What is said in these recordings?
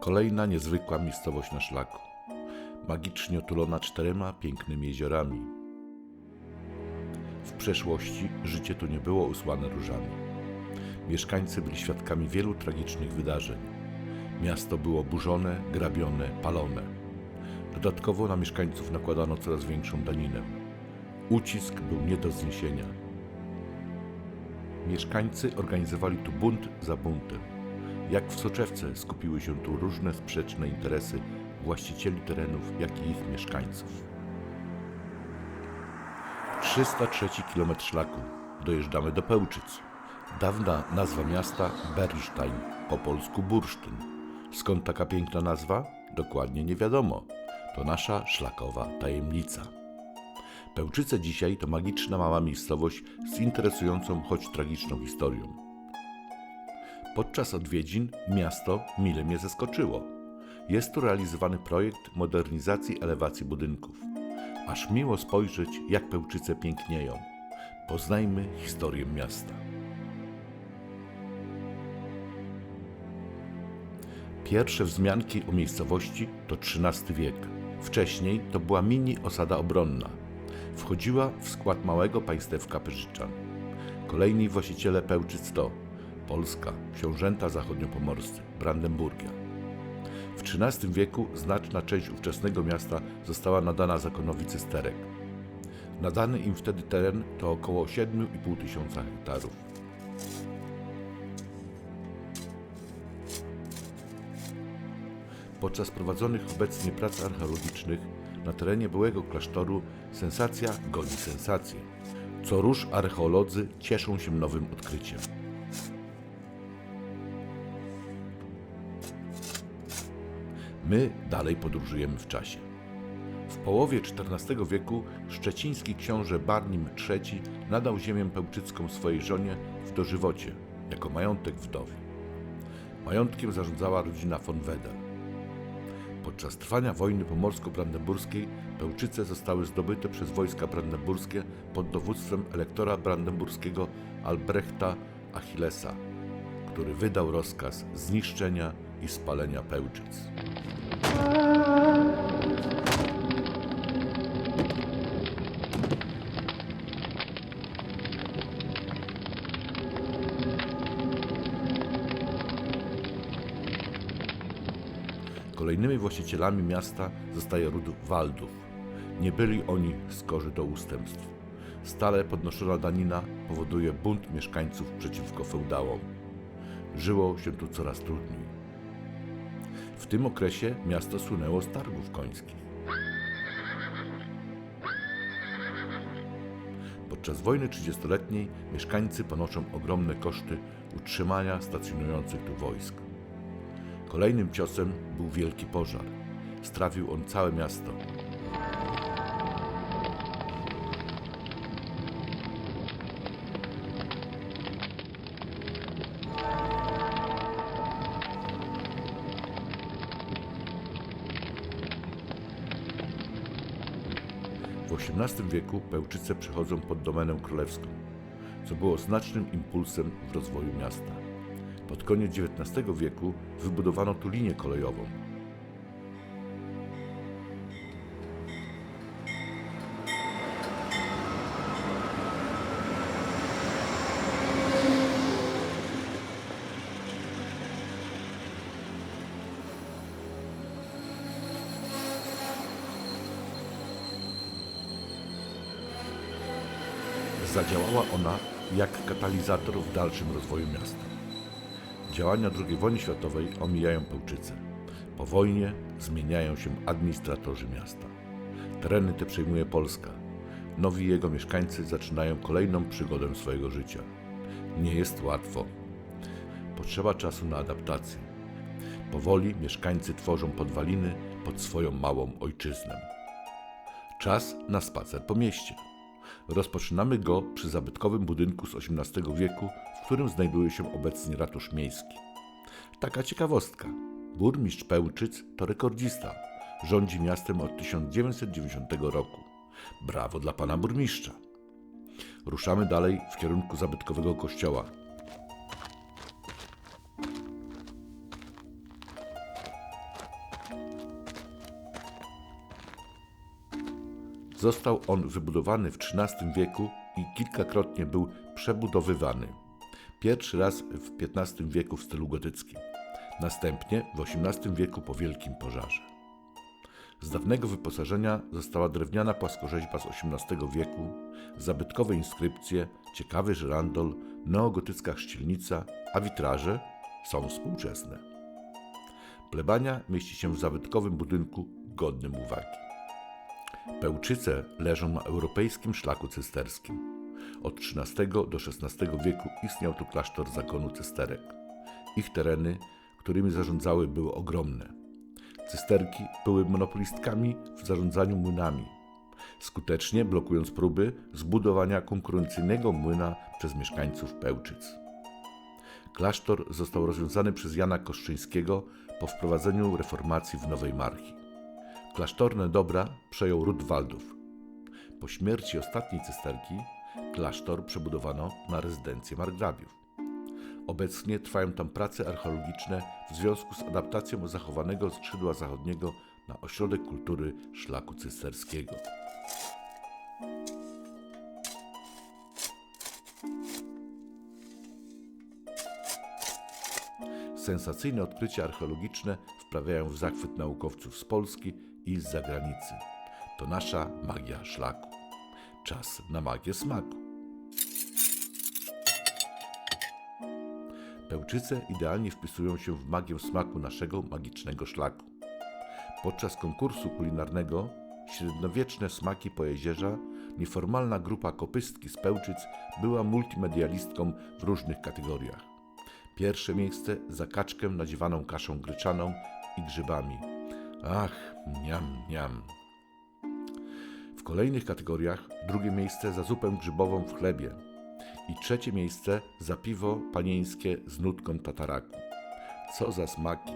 Kolejna niezwykła miejscowość na szlaku. Magicznie otulona czterema pięknymi jeziorami. W przeszłości życie tu nie było usłane różami. Mieszkańcy byli świadkami wielu tragicznych wydarzeń. Miasto było burzone, grabione, palone. Dodatkowo na mieszkańców nakładano coraz większą daninę. Ucisk był nie do zniesienia. Mieszkańcy organizowali tu bunt za buntem. Jak w soczewce skupiły się tu różne sprzeczne interesy właścicieli terenów, jak i ich mieszkańców. 303 km szlaku. Dojeżdżamy do Pełczyc. Dawna nazwa miasta Bernstein, po polsku Bursztyn. Skąd taka piękna nazwa? Dokładnie nie wiadomo. To nasza szlakowa tajemnica. Pełczyce dzisiaj to magiczna mała miejscowość z interesującą, choć tragiczną historią. Podczas odwiedzin miasto mile mnie zaskoczyło. Jest tu realizowany projekt modernizacji elewacji budynków. Aż miło spojrzeć, jak Pełczyce pięknieją. Poznajmy historię miasta. Pierwsze wzmianki o miejscowości to XIII wiek. Wcześniej to była mini osada obronna. Wchodziła w skład małego państewka Pyżyczan. Kolejni właściciele Pełczyc to Polska, książęta zachodniopomorscy, Brandenburgia. W XIII wieku znaczna część ówczesnego miasta została nadana zakonowi Cysterek. Nadany im wtedy teren to około 7,5 tysiąca hektarów. Podczas prowadzonych obecnie prac archeologicznych na terenie byłego klasztoru sensacja goni sensację. Co róż archeolodzy cieszą się nowym odkryciem. My dalej podróżujemy w czasie. W połowie XIV wieku szczeciński książę Barnim III nadał ziemię pełczycką swojej żonie w dożywocie, jako majątek wdowi. Majątkiem zarządzała rodzina von Wedel. Podczas trwania wojny pomorsko-brandenburskiej Pełczyce zostały zdobyte przez wojska brandenburskie pod dowództwem elektora brandenburskiego Albrechta Achillesa, który wydał rozkaz zniszczenia i spalenia Pełczyc. Kolejnymi właścicielami miasta zostaje ród Waldów. Nie byli oni skorzy do ustępstw. Stale podnoszona danina powoduje bunt mieszkańców przeciwko feudałom. Żyło się tu coraz trudniej. W tym okresie miasto słynęło z targów końskich. Podczas wojny 30-letniej mieszkańcy ponoszą ogromne koszty utrzymania stacjonujących tu wojsk. Kolejnym ciosem był wielki pożar. Strawił on całe miasto. W XVIII wieku Pełczyce przechodzą pod domenę królewską, co było znacznym impulsem w rozwoju miasta. Pod koniec XIX wieku wybudowano tu linię kolejową. Zadziałała ona jak katalizator w dalszym rozwoju miasta. Działania II wojny światowej omijają Pełczyce. Po wojnie zmieniają się administratorzy miasta. Tereny te przejmuje Polska. Nowi jego mieszkańcy zaczynają kolejną przygodę swojego życia. Nie jest łatwo. Potrzeba czasu na adaptację. Powoli mieszkańcy tworzą podwaliny pod swoją małą ojczyznę. Czas na spacer po mieście. Rozpoczynamy go przy zabytkowym budynku z XVIII wieku, w którym znajduje się obecnie ratusz miejski. Taka ciekawostka. Burmistrz Pełczyc to rekordzista. Rządzi miastem od 1990 roku. Brawo dla pana burmistrza. Ruszamy dalej w kierunku zabytkowego kościoła. Został on wybudowany w XIII wieku i kilkakrotnie był przebudowywany. Pierwszy raz w XV wieku w stylu gotyckim, następnie w XVIII wieku po Wielkim Pożarze. Z dawnego wyposażenia została drewniana płaskorzeźba z XVIII wieku, zabytkowe inskrypcje, ciekawy żyrandol, neogotycka chrzcielnica, a witraże są współczesne. Plebania mieści się w zabytkowym budynku godnym uwagi. Pełczyce leżą na europejskim szlaku cysterskim. Od XIII do XVI wieku istniał tu klasztor zakonu cysterek. Ich tereny, którymi zarządzały, były ogromne. Cysterki były monopolistkami w zarządzaniu młynami, skutecznie blokując próby zbudowania konkurencyjnego młyna przez mieszkańców Pełczyc. Klasztor został rozwiązany przez Jana Koszczyńskiego po wprowadzeniu reformacji w Nowej Marchi. Klasztorne dobra przejął ród Waldów. Po śmierci ostatniej cysterki klasztor przebudowano na rezydencję margrabiów. Obecnie trwają tam prace archeologiczne w związku z adaptacją zachowanego skrzydła zachodniego na ośrodek kultury szlaku cysterskiego. Sensacyjne odkrycia archeologiczne wprawiają w zachwyt naukowców z Polski i z zagranicy. To nasza magia szlaku. Czas na magię smaku. Pełczyce idealnie wpisują się w magię smaku naszego magicznego szlaku. Podczas konkursu kulinarnego Średniowieczne smaki po jezierza nieformalna grupa kopystki z Pełczyc była multimedialistką w różnych kategoriach. Pierwsze miejsce za kaczkę nadziewaną kaszą gryczaną i grzybami. Ach, niam, niam. W kolejnych kategoriach drugie miejsce za zupę grzybową w chlebie i trzecie miejsce za piwo panieńskie z nutką tataraku. Co za smaki!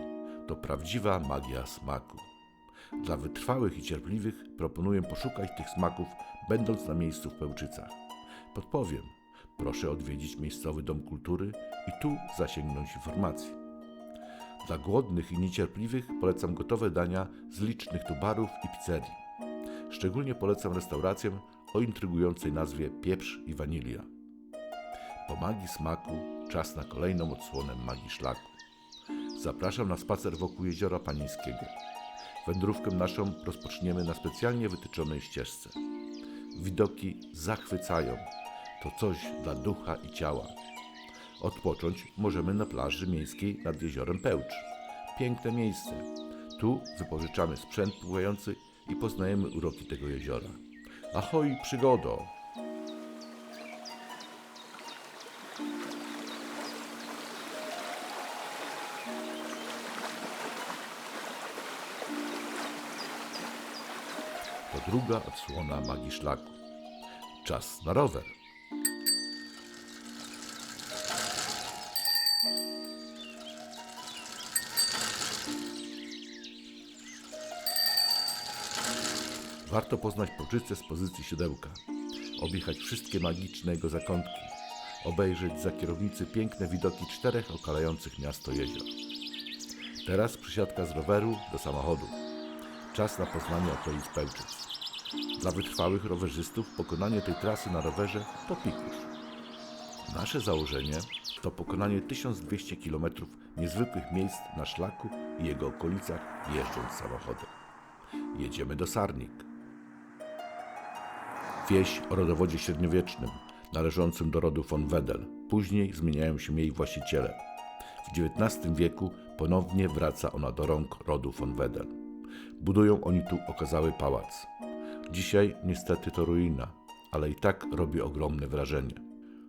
To prawdziwa magia smaku. Dla wytrwałych i cierpliwych proponuję poszukać tych smaków, będąc na miejscu w Pełczycach. Podpowiem. Proszę odwiedzić miejscowy Dom Kultury i tu zasięgnąć informacji. Dla głodnych i niecierpliwych polecam gotowe dania z licznych tu barów i pizzerii. Szczególnie polecam restaurację o intrygującej nazwie Pieprz i Wanilia. Po magii smaku czas na kolejną odsłonę magii szlaku. Zapraszam na spacer wokół jeziora Panieńskiego. Wędrówkę naszą rozpoczniemy na specjalnie wytyczonej ścieżce. Widoki zachwycają. To coś dla ducha i ciała. Odpocząć możemy na plaży miejskiej nad jeziorem Pełcz. Piękne miejsce. Tu wypożyczamy sprzęt pływający i poznajemy uroki tego jeziora. Ahoj, przygodo! To druga odsłona magii szlaku. Czas na rower. Warto poznać Poczycę z pozycji siodełka, objechać wszystkie magiczne jego zakątki, obejrzeć za kierownicy piękne widoki czterech okalających miasto jezior. Teraz przysiadka z roweru do samochodu. Czas na poznanie okolic Pełczyc. Dla wytrwałych rowerzystów pokonanie tej trasy na rowerze to pikuś. Nasze założenie to pokonanie 1200 km niezwykłych miejsc na szlaku i jego okolicach jeżdżąc samochodem. Jedziemy do Sarnik. Wieś o rodowodzie średniowiecznym, należącym do rodu von Wedel. Później zmieniają się jej właściciele. W XIX wieku ponownie wraca ona do rąk rodu von Wedel. Budują oni tu okazały pałac. Dzisiaj niestety to ruina, ale i tak robi ogromne wrażenie.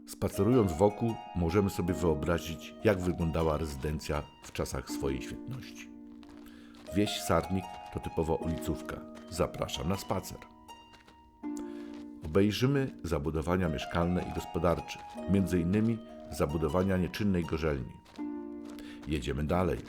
Spacerując wokół, możemy sobie wyobrazić, jak wyglądała rezydencja w czasach swojej świetności. Wieś Sarnik to typowa ulicówka. Zapraszam na spacer. Obejrzymy zabudowania mieszkalne i gospodarcze, innymi zabudowania nieczynnej gorzelni. Jedziemy dalej.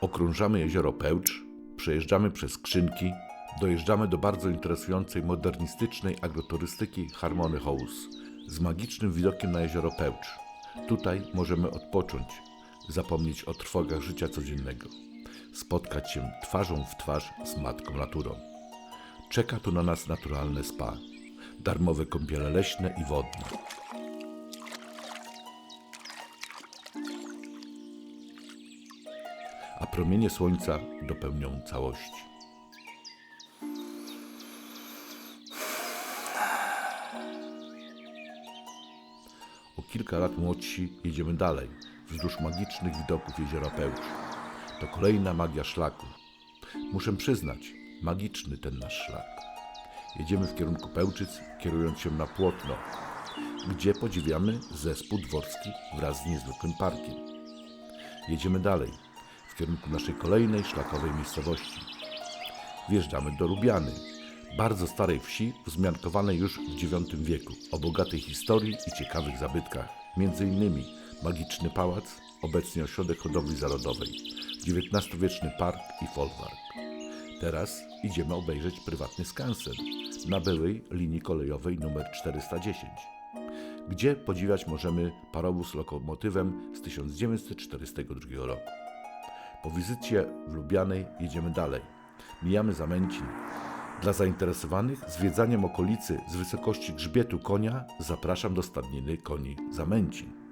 Okrążamy jezioro Pełcz, przejeżdżamy przez skrzynki, dojeżdżamy do bardzo interesującej modernistycznej agroturystyki Harmony House z magicznym widokiem na jezioro Pełcz. Tutaj możemy odpocząć, zapomnieć o trwogach życia codziennego. Spotkać się twarzą w twarz z matką naturą. Czeka tu na nas naturalne spa, darmowe kąpiele leśne i wodne. A promienie słońca dopełnią całości. O kilka lat młodsi jedziemy dalej, wzdłuż magicznych widoków jeziora Pełcz. To kolejna magia szlaku. Muszę przyznać, magiczny ten nasz szlak. Jedziemy w kierunku Pełczyc, kierując się na Płotno, gdzie podziwiamy zespół dworski wraz z niezwykłym parkiem. Jedziemy dalej, w kierunku naszej kolejnej szlakowej miejscowości. Wjeżdżamy do Lubiany, bardzo starej wsi, wzmiankowanej już w IX wieku, o bogatej historii i ciekawych zabytkach, między innymi magiczny pałac, obecnie ośrodek hodowli zarodowej, XIX-wieczny park i folwark. Teraz idziemy obejrzeć prywatny skansen na byłej linii kolejowej nr 410, gdzie podziwiać możemy parowóz lokomotywem z 1942 roku. Po wizycie w Lubianej jedziemy dalej. Mijamy Zamęcin. Dla zainteresowanych zwiedzaniem okolicy z wysokości grzbietu konia zapraszam do stadniny koni Zamęcin.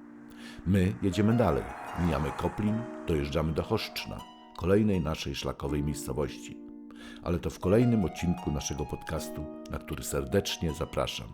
My jedziemy dalej. Mijamy Koplin, dojeżdżamy do Choszczna, kolejnej naszej szlakowej miejscowości. Ale to w kolejnym odcinku naszego podcastu, na który serdecznie zapraszam.